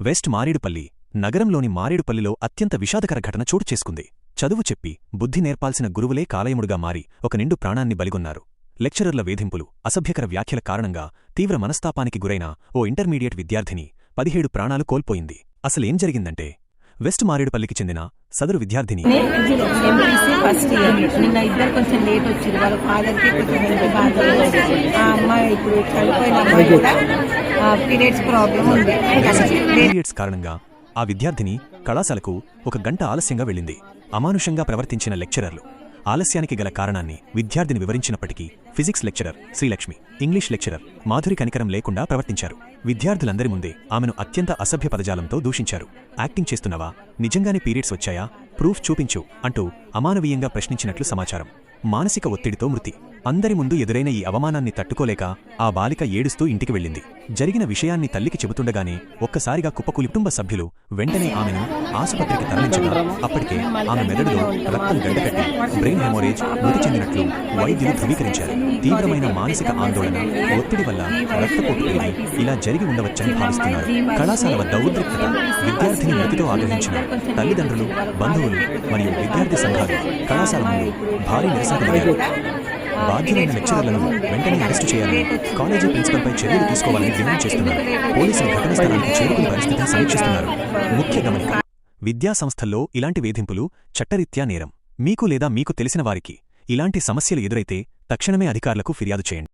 West Marredpally నగరంలోని మారేడుపల్లిలో అత్యంత విషాదకర ఘటన చోటు చేసుకుంది. చదువు చెప్పి బుద్ధి నేర్పాల్సిన గురువులే కాలయముడుగా మారి ఒక నిండు ప్రాణాన్ని బలిగొన్నారు. లెక్చరర్ల వేధింపులు అసభ్యకర వ్యాఖ్యల కారణంగా తీవ్ర మనస్తాపానికి గురైన ఓ ఇంటర్మీడియట్ విద్యార్థిని పదిహేడు ప్రాణాలు కోల్పోయింది. అసలేం జరిగిందంటే వెస్ట్ మారేడుపల్లికి చెందిన సదరు విద్యార్థిని. ఎంపీసీ ఫస్ట్ ఇయర్ నిన్న ఇద్దరు కొంచెం లేట్ వచ్చింది వాళ్ళ ఫాదర్కి కొంచెం హెల్త్ బాగా ఆ అమ్మాయి ఇప్పుడు చనిపోయిన అమ్మాయి కూడా పీరియడ్స్ ప్రాబ్లం ఉంది. పీరియడ్స్ కారణంగా ఆ విద్యార్థిని కళాశాలకు ఒక గంట ఆలస్యంగా వెళ్ళింది. అమానుషంగా ప్రవర్తించిన లెక్చరర్లు ఆలస్యానికి గల కారణాన్ని విద్యార్థిని వివరించినప్పటికీ physics lecturer Srilakshmi English lecturer Madhuri కనికరం లేకుండా ప్రవర్తించారు. విద్యార్థులందరి ముందే ఆమెను అత్యంత అసభ్య పదజాలంతో దూషించారు. యాక్టింగ్ చేస్తున్నావా? నిజంగానే పీరియడ్స్ వచ్చాయా? ప్రూఫ్ చూపించు అంటూ అమానవీయంగా ప్రశ్నించినట్లు సమాచారం. మానసిక ఒత్తిడితో మృతి. అందరి ముందు ఎదురైన ఈ అవమానాన్ని తట్టుకోలేక ఆ బాలిక ఏడుస్తూ ఇంటికి వెళ్ళింది. జరిగిన విషయాన్ని తల్లికి చెబుతుండగానే ఒక్కసారిగా కుప్పకూలి కుటుంబ సభ్యులు వెంటనే ఆమెను ఆసుపత్రికి తరలించగా అప్పటికే ఆమె మెదడులో రక్తం గడ్డకట్టి బ్రెయిన్ హెమోరేజ్ మృతి చెందినట్లు వైద్యులు ధృవీకరించారు. తీవ్రమైన మానసిక ఆందోళన ఒత్తిడి వల్ల రక్తపోటు పెరిగి ఇలా జరిగి ఉండవచ్చని భావిస్తున్నారు. కళాశాల వద్ద ఉద్రిక్తత విద్యార్థిని మృతితో ఆగ్రహించిన తల్లిదండ్రులు బంధువులు మరియు విద్యార్థి సంఘాలు కళాశాల ముందు భారీ నిరసన బాధ్యులైన లెక్చరర్లను వెంటనే అరెస్టు చేయాలని కాలేజీ ప్రిన్సిపల్పై చర్యలు తీసుకోవాలని డిమాండ్ చేస్తున్నారు. పోలీసులు ఘటన స్థలానికి చేరుకుని పరిస్థితిని సమీక్షిస్తున్నారు. ముఖ్య గమనిక విద్యా సంస్థల్లో ఇలాంటి వేధింపులు చట్టరీత్యా నేరం. మీకు లేదా మీకు తెలిసిన వారికి ఇలాంటి సమస్యలు ఎదురైతే తక్షణమే అధికారులకు ఫిర్యాదు చేయండి.